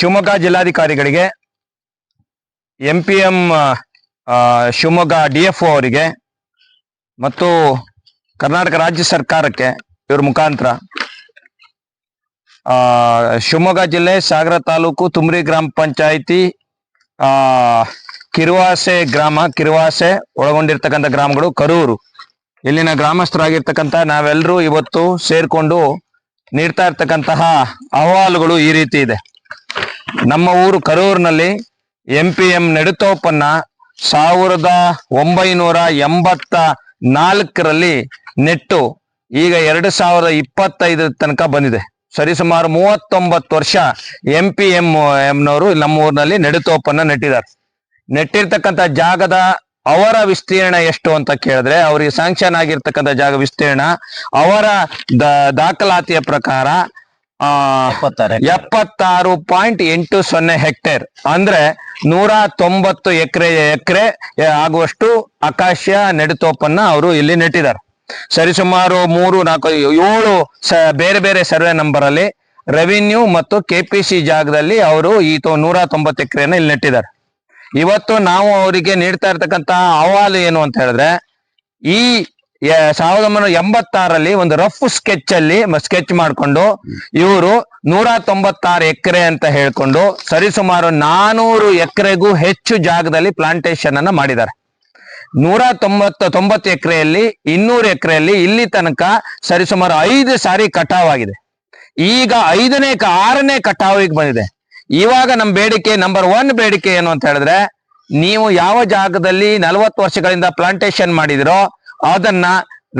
ಶಿವಮೊಗ್ಗ ಜಿಲ್ಲಾಧಿಕಾರಿಗಳಿಗೆ M P M Shivamogga D F ಅವರಿಗೆ ಮತ್ತು ಕರ್ನಾಟಕ ರಾಜ್ಯ ಸರ್ಕಾರಕ್ಕೆ ಇವ್ರ ಮುಖಾಂತರ ಶಿವಮೊಗ್ಗ ಜಿಲ್ಲೆ ಸಾಗರ ತಾಲೂಕು ತುಮ್ರಿ ಗ್ರಾಮ ಪಂಚಾಯಿತಿ ಕಿರುವಾಸೆ ಗ್ರಾಮ, ಕಿರುವಾಸೆ ಒಳಗೊಂಡಿರ್ತಕ್ಕಂಥ ಗ್ರಾಮಗಳು ಕರೂರು. ಇಲ್ಲಿನ ಗ್ರಾಮಸ್ಥರಾಗಿರ್ತಕ್ಕಂಥ ನಾವೆಲ್ಲರೂ ಇವತ್ತು ಸೇರ್ಕೊಂಡು ನೀಡ್ತಾ ಇರ್ತಕ್ಕಂತಹ ಅಹವಾಲುಗಳು ಈ ರೀತಿ ಇದೆ. ನಮ್ಮ ಊರು ಕರೂರಿನಲ್ಲಿ ಎಂ ಪಿ ಎಂ ನೆಡುತೋಪನ್ನ ಸಾವಿರದ ಒಂಬೈನೂರ ಎಂಬತ್ತ ನಾಲ್ಕರಲ್ಲಿ ನೆಟ್ಟು ಈಗ ಎರಡು ಸಾವಿರದ ಇಪ್ಪತ್ತೈದರ ತನಕ ಬಂದಿದೆ. ಸರಿಸುಮಾರು ಮೂವತ್ತೊಂಬತ್ತು ವರ್ಷ ಎಂ ಪಿ ಎಂ ಎಂನವರು ನಮ್ಮ ಊರಿನಲ್ಲಿ ನೆಡುತೋಪನ್ನ ನೆಟ್ಟಿದ್ದಾರೆ. ನೆಟ್ಟಿರ್ತಕ್ಕಂಥ ಜಾಗದ ಅವರ ವಿಸ್ತೀರ್ಣ ಎಷ್ಟು ಅಂತ ಕೇಳಿದ್ರೆ ಅವರಿಗೆ ಸ್ಯಾಂಕ್ಷನ್ ಆಗಿರ್ತಕ್ಕಂಥ ಜಾಗ ವಿಸ್ತೀರ್ಣ ಅವರ ದಾಖಲಾತಿಯ ಪ್ರಕಾರ ಎಪ್ಪತ್ತಾರು ಪಾಯಿಂಟ್ ಎಂಟು ಸೊನ್ನೆ ಹೆಕ್ಟೇರ್ ಅಂದ್ರೆ ನೂರ ತೊಂಬತ್ತು ಎಕರೆ ಎಕರೆ ಆಗುವಷ್ಟು ಆಕಾಶ ನೆಡುತೋಪನ್ನ ಅವರು ಇಲ್ಲಿ ನೆಟ್ಟಿದ್ದಾರೆ. ಸರಿಸುಮಾರು ಮೂರು ನಾಲ್ಕು ಏಳು ಬೇರೆ ಬೇರೆ ಸರ್ವೆ ನಂಬರ್ ಅಲ್ಲಿ ರೆವಿನ್ಯೂ ಮತ್ತು ಕೆಪಿಸಿ ಜಾಗದಲ್ಲಿ ಅವರು ಈ ತೊ- ನೂರ ತೊಂಬತ್ತು ಎಕರೆನ ಇಲ್ಲಿ ನೆಟ್ಟಿದ್ದಾರೆ. ಇವತ್ತು ನಾವು ಅವರಿಗೆ ನೀಡ್ತಾ ಇರ್ತಕ್ಕಂತ ಅಹವಾಲು ಏನು ಅಂತ ಹೇಳಿದ್ರೆ ಈ ಸಾವಿರದ ಒಂಬೈನೂರ ಎಂಬತ್ತಾರಲ್ಲಿ ಒಂದು ರಫ್ ಸ್ಕೆಚ್ ಅಲ್ಲಿ ಸ್ಕೆಚ್ ಮಾಡಿಕೊಂಡು ಇವರು ನೂರ ತೊಂಬತ್ತಾರು ಎಕರೆ ಅಂತ ಹೇಳ್ಕೊಂಡು ಸರಿಸುಮಾರು ನಾನೂರು ಎಕರೆಗೂ ಹೆಚ್ಚು ಜಾಗದಲ್ಲಿ ಪ್ಲಾಂಟೇಶನ್ ಅನ್ನ ಮಾಡಿದ್ದಾರೆ. ನೂರ ತೊಂಬತ್ತು ತೊಂಬತ್ತು ಎಕರೆಯಲ್ಲಿ, ಇನ್ನೂರು ಎಕರೆಯಲ್ಲಿ ಇಲ್ಲಿ ತನಕ ಸರಿಸುಮಾರು ಐದು ಸಾರಿ ಕಟಾವ್ ಆಗಿದೆ. ಈಗ ಐದನೇ ಆರನೇ ಕಟಾವಿಗೆ ಬಂದಿದೆ. ಇವಾಗ ನಮ್ಮ ಬೇಡಿಕೆ ನಂಬರ್ ಒನ್ ಬೇಡಿಕೆ ಏನು ಅಂತ ಹೇಳಿದ್ರೆ, ನೀವು ಯಾವ ಜಾಗದಲ್ಲಿ ನಲವತ್ತು ವರ್ಷಗಳಿಂದ ಪ್ಲಾಂಟೇಶನ್ ಮಾಡಿದಿರೋ ಅದನ್ನ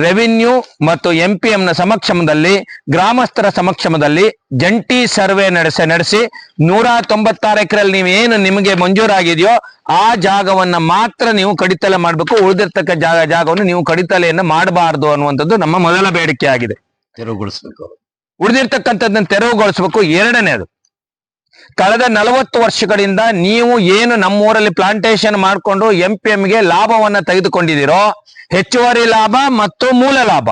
ರೆವಿನ್ಯೂ ಮತ್ತು ಎಂ ಪಿ ಎಂನ ಸಮಕ್ಷಮದಲ್ಲಿ ಗ್ರಾಮಸ್ಥರ ಸಮಕ್ಷಮದಲ್ಲಿ ಜಂಟಿ ಸರ್ವೆ ನಡೆಸ ನಡೆಸಿ ನೂರ ತೊಂಬತ್ತಾರು ಎಕರೆಯಲ್ಲಿ ನೀವು ಏನು ನಿಮಗೆ ಮಂಜೂರಾಗಿದೆಯೋ ಆ ಜಾಗವನ್ನ ಮಾತ್ರ ನೀವು ಕಡಿತಲೆ ಮಾಡಬೇಕು. ಉಳಿದಿರ್ತಕ್ಕ ಜಾಗ ಜಾಗವನ್ನು ನೀವು ಕಡಿತಲೆಯನ್ನು ಮಾಡಬಾರದು ಅನ್ನುವಂಥದ್ದು ನಮ್ಮ ಮೊದಲ ಬೇಡಿಕೆ ಆಗಿದೆ. ತೆರವುಗೊಳಿಸಬೇಕು. ಉಳಿದಿರ್ತಕ್ಕಂಥದ್ದನ್ನ ತೆರವುಗೊಳಿಸಬೇಕು. ಎರಡನೇದು ಕಳೆದ ನಲವತ್ತು ವರ್ಷಗಳಿಂದ ನೀವು ಏನು ನಮ್ಮೂರಲ್ಲಿ ಪ್ಲಾಂಟೇಶನ್ ಮಾಡಿಕೊಂಡು ಎಂ ಪಿ ಗೆ ಲಾಭವನ್ನ ತೆಗೆದುಕೊಂಡಿದ್ದೀರೋ ಹೆಚ್ಚುವರಿ ಲಾಭ ಮತ್ತು ಮೂಲ ಲಾಭ.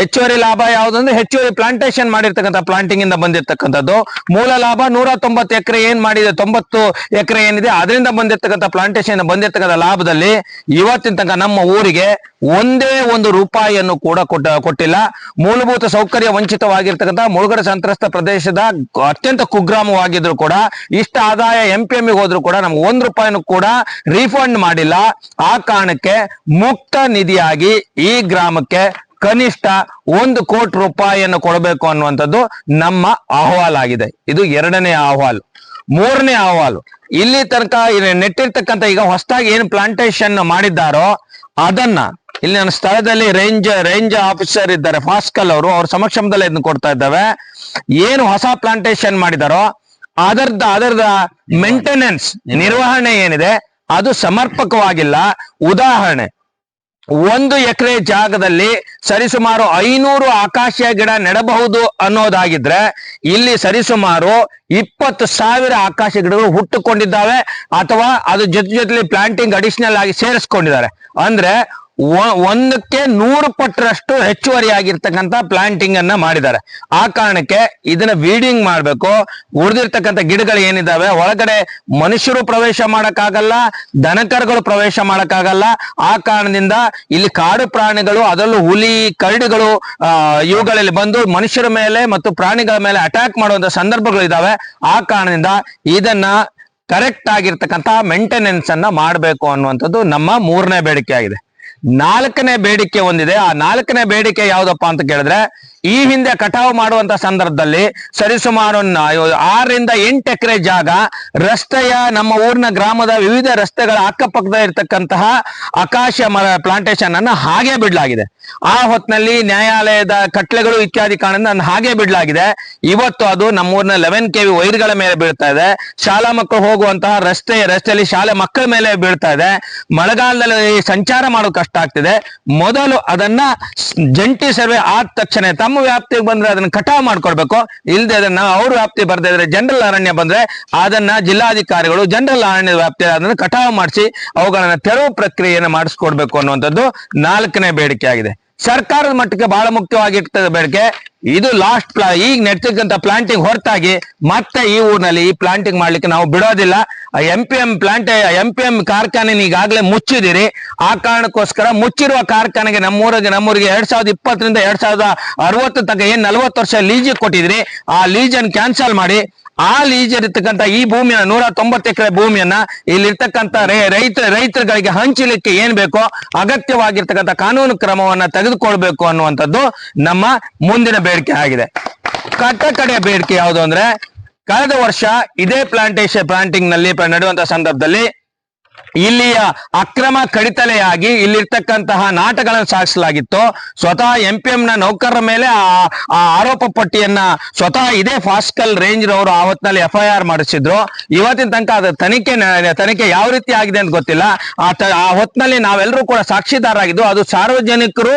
ಹೆಚ್ಚುವರಿ ಲಾಭ ಯಾವುದಂದ್ರೆ ಹೆಚ್ಚುವರಿ ಪ್ಲಾಂಟೇಶನ್ ಮಾಡಿರ್ತಕ್ಕಂಥ ಪ್ಲಾಂಟಿಂಗ್ ಇಂದ ಬಂದಿರತಕ್ಕಂಥದ್ದು. ಮೂಲ ಲಾಭ ನೂರ ತೊಂಬತ್ತು ಎಕರೆ ಏನ್ ಮಾಡಿದೆ? ತೊಂಬತ್ತು ಎಕರೆ ಏನಿದೆ? ಅದರಿಂದ ಬಂದಿರತಕ್ಕಂಥ ಪ್ಲಾಂಟೇಶನ್ ಬಂದಿರತಕ್ಕಂಥ ಲಾಭದಲ್ಲಿ ಇವತ್ತಿನ ತನಕ ನಮ್ಮ ಊರಿಗೆ ಒಂದೇ ಒಂದು ರೂಪಾಯಿಯನ್ನು ಕೂಡ ಕೊಟ್ಟ, ಕೊಟ್ಟಿಲ್ಲ. ಮೂಲಭೂತ ಸೌಕರ್ಯ ವಂಚಿತವಾಗಿರ್ತಕ್ಕಂಥ ಮುಳುಗಡೆ ಸಂತ್ರಸ್ತ ಪ್ರದೇಶದ ಅತ್ಯಂತ ಕುಗ್ರಾಮವಾಗಿದ್ರು ಕೂಡ ಇಷ್ಟ ಆದಾಯ ಎಂ ಪಿ ಎಂ ಹೋದ್ರು ಕೂಡ ನಮ್ಗೆ ಒಂದ್ ರೂಪಾಯಿನೂ ಕೂಡ ರೀಫಂಡ್ ಮಾಡಿಲ್ಲ. ಆ ಕಾರಣಕ್ಕೆ ಮುಕ್ತ ನಿಧಿಯಾಗಿ ಈ ಗ್ರಾಮಕ್ಕೆ ಕನಿಷ್ಠ ಒಂದು ಕೋಟಿ ರೂಪಾಯಿಯನ್ನು ಕೊಡಬೇಕು ಅನ್ನುವಂಥದ್ದು ನಮ್ಮ ಅಹವಾಲಾಗಿದೆ. ಇದು ಎರಡನೇ ಅಹವಾಲು. ಮೂರನೇ ಅಹವಾಲು. ಇಲ್ಲಿ ತನಕ ನೆಟ್ಟಿರ್ತಕ್ಕಂಥ ಈಗ ಹೊಸದಾಗಿ ಏನು ಪ್ಲಾಂಟೇಶನ್ ಮಾಡಿದ್ದಾರೋ ಅದನ್ನ ಇಲ್ಲಿ ನನ್ನ ಸ್ಥಳದಲ್ಲಿ ರೇಂಜ್ ರೇಂಜ್ ಆಫೀಸರ್ ಇದ್ದಾರೆ. ಫಾಸ್ಕಲ್ ಅವರು, ಅವ್ರ ಸಮಕ್ಷಮದಲ್ಲಿ ಇದನ್ನ ಕೊಡ್ತಾ ಇದ್ದಾವೆ. ಏನು ಹೊಸ ಪ್ಲಾಂಟೇಶನ್ ಮಾಡಿದಾರೋ ಅದರ್ದ, ಅದರದ ಮೇಂಟೆನೆನ್ಸ್ ನಿರ್ವಹಣೆ ಏನಿದೆ, ಅದು ಸಮರ್ಪಕವಾಗಿಲ್ಲ. ಉದಾಹರಣೆ ಒಂದು ಎಕರೆ ಜಾಗದಲ್ಲಿ ಸರಿಸುಮಾರು ಐನೂರು ಆಕಾಶ ಗಿಡ ನೆಡಬಹುದು ಅನ್ನೋದಾಗಿದ್ರೆ ಇಲ್ಲಿ ಸರಿಸುಮಾರು ಇಪ್ಪತ್ತು ಸಾವಿರ ಆಕಾಶ ಗಿಡಗಳು ಹುಟ್ಟುಕೊಂಡಿದ್ದಾವೆ ಅಥವಾ ಅದು ಜೊತೆ ಜೊತೆಲಿ ಪ್ಲಾಂಟಿಂಗ್ ಅಡಿಷನಲ್ ಆಗಿ ಸೇರಿಸ್ಕೊಂಡಿದ್ದಾರೆ. ಅಂದ್ರೆ ಒಂದಕ್ಕೆ ನೂರು ಪಟ್ಟರಷ್ಟು ಹೆಚ್ಚುವರಿಯಾಗಿರ್ತಕ್ಕಂಥ ಪ್ಲಾಂಟಿಂಗ್ ಅನ್ನ ಮಾಡಿದ್ದಾರೆ. ಆ ಕಾರಣಕ್ಕೆ ಇದನ್ನ ವೀಡಿಂಗ್ ಮಾಡಬೇಕು. ಉಳಿದಿರ್ತಕ್ಕಂಥ ಗಿಡಗಳು ಏನಿದಾವೆ, ಒಳಗಡೆ ಮನುಷ್ಯರು ಪ್ರವೇಶ ಮಾಡಕ್ಕಾಗಲ್ಲ, ದನಕರುಗಳು ಪ್ರವೇಶ ಮಾಡಕ್ಕಾಗಲ್ಲ. ಆ ಕಾರಣದಿಂದ ಇಲ್ಲಿ ಕಾಡು ಪ್ರಾಣಿಗಳು, ಅದರಲ್ಲೂ ಹುಲಿ, ಕರಡಿಗಳು ಇವುಗಳಲ್ಲಿ ಬಂದು ಮನುಷ್ಯರ ಮೇಲೆ ಮತ್ತು ಪ್ರಾಣಿಗಳ ಮೇಲೆ ಅಟ್ಯಾಕ್ ಮಾಡುವಂತ ಸಂದರ್ಭಗಳು ಇದಾವೆ. ಆ ಕಾರಣದಿಂದ ಇದನ್ನ ಕರೆಕ್ಟ್ ಆಗಿರ್ತಕ್ಕಂಥ ಮೇಂಟೆನೆನ್ಸ್ ಅನ್ನ ಮಾಡಬೇಕು ಅನ್ನುವಂಥದ್ದು ನಮ್ಮ ಮೂರನೇ ಬೇಡಿಕೆ ಆಗಿದೆ. ನಾಲ್ಕನೇ ಬೇಡಿಕೆ ಒಂದಿದೆ. ಆ ನಾಲ್ಕನೇ ಬೇಡಿಕೆ ಯಾವ್ದಪ್ಪ ಅಂತ ಕೇಳಿದ್ರೆ, ಈ ಹಿಂದೆ ಕಟಾವು ಮಾಡುವಂತ ಸಂದರ್ಭದಲ್ಲಿ ಸರಿಸುಮಾರು ಆರರಿಂದ ಎಂಟು ಎಕರೆ ಜಾಗ, ರಸ್ತೆಯ ನಮ್ಮ ಊರಿನ ಗ್ರಾಮದ ವಿವಿಧ ರಸ್ತೆಗಳ ಅಕ್ಕಪಕ್ಕದ ಇರತಕ್ಕಂತಹ ಆಕಾಶ ಮರ ಪ್ಲಾಂಟೇಶನ್ ಅನ್ನ ಹಾಗೆ ಬಿಡಲಾಗಿದೆ. ಆ ಹೊತ್ತಿನಲ್ಲಿ ನ್ಯಾಯಾಲಯದ ಕಟ್ಲೆಗಳು ಇತ್ಯಾದಿ ಅದನ್ನ ಹಾಗೆ ಬಿಡಲಾಗಿದೆ. ಇವತ್ತು ಅದು ನಮ್ಮೂರಿನ ಲೆವೆನ್ ಕೆ ವಿ ವೈರ್ಗಳ ಮೇಲೆ ಬೀಳ್ತಾ ಇದೆ. ಶಾಲಾ ಮಕ್ಕಳು ಹೋಗುವಂತಹ ರಸ್ತೆ ರಸ್ತೆಯಲ್ಲಿ ಶಾಲೆ ಮಕ್ಕಳ ಮೇಲೆ ಬೀಳ್ತಾ ಇದೆ. ಮಳೆಗಾಲದಲ್ಲಿ ಸಂಚಾರ ಮಾಡೋದು ಕಷ್ಟ ಆಗ್ತಿದೆ ಮೊದಲು ಅದನ್ನ ಜಂಟಿ ಸರ್ವೆ ಆದ ತಕ್ಷಣ ತಮ್ಮ ವ್ಯಾಪ್ತಿಗೆ ಬಂದ್ರೆ ಅದನ್ನ ಕಟಾವ್ ಮಾಡ್ಕೊಡ್ಬೇಕು. ಇಲ್ಲದೆ ಅದನ್ನ ಅವ್ರ ವ್ಯಾಪ್ತಿ ಬರ್ದೇ ಇದ್ರೆ ಜನರಲ್ ಅರಣ್ಯ ಬಂದ್ರೆ ಅದನ್ನ ಜಿಲ್ಲಾಧಿಕಾರಿಗಳು ಜನರಲ್ ಅರಣ್ಯ ವ್ಯಾಪ್ತಿ ಅದನ್ನ ಕಟಾವ್ ಮಾಡಿಸಿ ಅವುಗಳನ್ನ ತೆರವು ಪ್ರಕ್ರಿಯೆಯನ್ನು ಮಾಡಿಸ್ಕೊಡ್ಬೇಕು ಅನ್ನುವಂಥದ್ದು ನಾಲ್ಕನೇ ಬೇಡಿಕೆ ಆಗಿದೆ. ಸರ್ಕಾರದ ಮಟ್ಟಕ್ಕೆ ಬಹಳ ಮುಖ್ಯವಾಗಿರ್ತದೆ ಬೇಡಿಕೆ ಇದು ಲಾಸ್ಟ್ ಪ್ಲಾ ಈಗ ನೆಡ್ತಕ್ಕಂಥ ಪ್ಲಾಂಟಿಂಗ್ ಹೊರತಾಗಿ ಮತ್ತೆ ಈ ಊರಿನಲ್ಲಿ ಈ ಪ್ಲಾಂಟಿಂಗ್ ಮಾಡ್ಲಿಕ್ಕೆ ನಾವು ಬಿಡೋದಿಲ್ಲ. M P M plant M P M ಕಾರ್ಖಾನೆ ಈಗಾಗಲೇ ಮುಚ್ಚಿದಿರಿ ಆ ಕಾರಣಕ್ಕೋಸ್ಕರ ಮುಚ್ಚಿರುವ ಕಾರ್ಖಾನೆಗೆ ನಮ್ಮೂರಿಗೆ ನಮ್ಮೂರಿಗೆ ಎರಡ್ ಸಾವಿರದ ಇಪ್ಪತ್ತರಿಂದ ಎರಡ್ ಸಾವಿರದ ಅರವತ್ತು ತನಕ ಏನ್ ನಲವತ್ತು ವರ್ಷ ಲೀಜಿಗೆ ಕೊಟ್ಟಿದ್ರಿ. ಆ ಲೀಜನ್ ಕ್ಯಾನ್ಸಲ್ ಮಾಡಿ. ಆ ಲೀಜ್ ಇರ್ತಕ್ಕಂಥ ಈ ಭೂಮಿಯನ್ನ, ನೂರ ತೊಂಬತ್ತು ಎಕರೆ ಭೂಮಿಯನ್ನ ಇಲ್ಲಿರ್ತಕ್ಕಂಥ ರೈ- ರೈತ, ರೈತರುಗಳಿಗೆ ಹಂಚಲಿಕ್ಕೆ ಏನ್ ಬೇಕೋ, ಅಗತ್ಯವಾಗಿರ್ತಕ್ಕಂಥ ಕಾನೂನು ಕ್ರಮವನ್ನ ತೆಗೆದುಕೊಳ್ಬೇಕು ಅನ್ನುವಂಥದ್ದು ನಮ್ಮ ಮುಂದಿನ ಬೇಡಿಕೆ ಆಗಿದೆ. ಕಟ್ಟ ಕಡೆಯ ಬೇಡಿಕೆ ಯಾವುದು ಅಂದ್ರೆ, ಕಳೆದ ವರ್ಷ ಇದೇ ಪ್ಲಾಂಟೇಶನ್ ಪ್ಲಾಂಟಿಂಗ್ನಲ್ಲಿ ನಡೆಯುವಂತ ಸಂದರ್ಭದಲ್ಲಿ ಇಲ್ಲಿಯ ಅಕ್ರಮ ಕಡಿತಲೆಯಾಗಿ ಇಲ್ಲಿರ್ತಕ್ಕಂತಹ ನಾಟಗಳನ್ನು ಸಾಗಿಸಲಾಗಿತ್ತು. ಸ್ವತಃ ಎಂ ಪಿ ಎಂ ನ ನೌಕರರ ಮೇಲೆ ಆ ಆರೋಪ ಪಟ್ಟಿಯನ್ನ ಸ್ವತಃ ಇದೇ ಫಾಸ್ಕಲ್ ರೇಂಜ್ ಅವರು ಆ ಹೊತ್ತಿನಲ್ಲಿ ಎಫ್ ಐ ಆರ್ ಮಾಡಿಸಿದ್ರು. ಇವತ್ತಿನ ತನಕ ಅದು ತನಿಖೆ ತನಿಖೆ ಯಾವ ರೀತಿ ಆಗಿದೆ ಅಂತ ಗೊತ್ತಿಲ್ಲ. ಆ ಹೊತ್ತಿನಲ್ಲಿ ನಾವೆಲ್ಲರೂ ಕೂಡ ಸಾಕ್ಷಿದಾರಾಗಿದ್ದು ಅದು ಸಾರ್ವಜನಿಕರು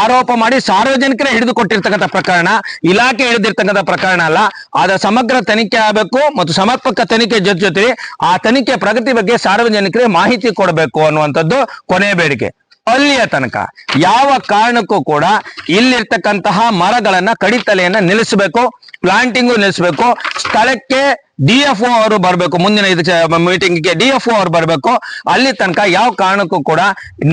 ಆರೋಪ ಮಾಡಿ ಸಾರ್ವಜನಿಕರೇ ಹಿಡಿದು ಕೊಟ್ಟಿರ್ತಕ್ಕಂಥ ಪ್ರಕರಣ. ಇಲಾಖೆ ಹಿಡಿದಿರ್ತಕ್ಕಂಥ ಪ್ರಕರಣ ಅಲ್ಲ. ಅದರ ಸಮಗ್ರ ತನಿಖೆ ಆಗಬೇಕು ಮತ್ತು ಸಮರ್ಪಕ ತನಿಖೆ ಜೊತೆ ಜೊತೆ ಆ ತನಿಖೆ ಪ್ರಗತಿ ಬಗ್ಗೆ ಸಾರ್ವಜನಿಕರಿಗೆ ಮಾಹಿತಿ ಕೊಡಬೇಕು ಅನ್ನುವಂಥದ್ದು ಕೊನೆ ಬೇಡಿಕೆ. ಅಲ್ಲಿಯ ತನಕ ಯಾವ ಕಾರಣಕ್ಕೂ ಕೂಡ ಇಲ್ಲಿರ್ತಕ್ಕಂತಹ ಮರಗಳನ್ನ ಕಡಿತಲೆಯನ್ನ ನಿಲ್ಲಿಸಬೇಕು. ಪ್ಲಾಂಟಿಂಗು ನಿಲ್ಲಿಸಬೇಕು ಸ್ಥಳಕ್ಕೆ ಡಿ ಎಫ್ ಒ ಅವರು ಬರಬೇಕು. ಮುಂದಿನ ಇದು ಮೀಟಿಂಗ್ಗೆ ಡಿ ಎಫ್ ಒ ಅವರು ಬರಬೇಕು. ಅಲ್ಲಿ ತನಕ ಯಾವ ಕಾರಣಕ್ಕೂ ಕೂಡ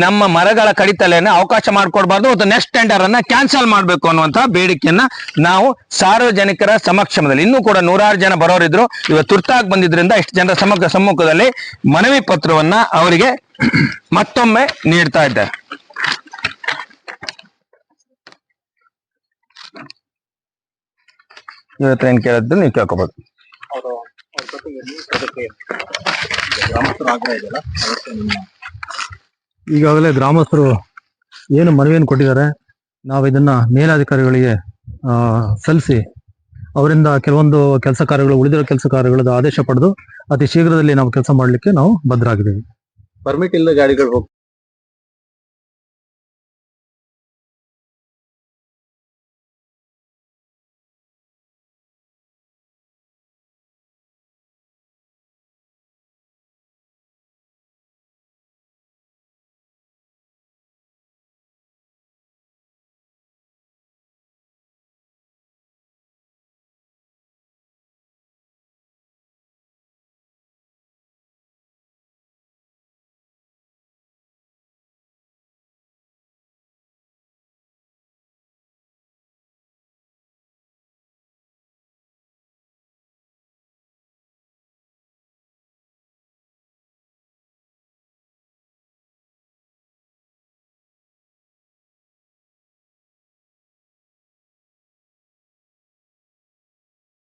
ನಮ್ಮ ಮರಗಳ ಕಡಿತಲೆಯನ್ನ ಅವಕಾಶ ಮಾಡಿಕೊಡ್ಬಾರ್ದು ಮತ್ತು ನೆಕ್ಸ್ಟ್ ಟೆಂಡರ್ ಅನ್ನ ಕ್ಯಾನ್ಸಲ್ ಮಾಡಬೇಕು ಅನ್ನುವಂತಹ ಬೇಡಿಕೆಯನ್ನ ನಾವು ಸಾರ್ವಜನಿಕರ ಸಮಕ್ಷಮದಲ್ಲಿ, ಇನ್ನೂ ಕೂಡ ನೂರಾರು ಜನ ಬರೋರಿದ್ರು. ಇವತ್ತು ತುರ್ತಾಗಿ ಬಂದಿದ್ರಿಂದ ಇಷ್ಟು ಜನರ ಸಮಗ್ರ ಸಮ್ಮುಖದಲ್ಲಿ ಮನವಿ ಪತ್ರವನ್ನ ಅವರಿಗೆ ಮತ್ತೊಮ್ಮೆ ನೀಡ್ತಾ ಇದ್ದಾರೆ ಇವತ್ತು ಏನ್ ಕೇಳಿದ್ದು ನೀವು ಕೇಳ್ಕೊಬೋದು. ಈಗಾಗಲೇ ಗ್ರಾಮಸ್ಥರು ಏನು ಮನವಿಯನ್ನು ಕೊಟ್ಟಿದ್ದಾರೆ. ನಾವು ಇದನ್ನ ಮೇಲಾಧಿಕಾರಿಗಳಿಗೆ ಸಲ್ಲಿಸಿ ಅವರಿಂದ ಕೆಲವೊಂದು ಕೆಲಸ ಕಾರ್ಯಗಳು ಉಳಿದಿರೋ ಕೆಲಸ ಕಾರ್ಯಗಳದ್ದು ಆದೇಶ ಪಡೆದು ಅತಿ ಶೀಘ್ರದಲ್ಲಿ ನಾವು ಕೆಲಸ ಮಾಡಲಿಕ್ಕೆ ನಾವು ಬದ್ಧರಾಗಿದ್ದೀವಿ. ಪರ್ಮಿಟ್ ಇಲ್ಲದ ಗಾಡಿಗಳು ಹೋಗ್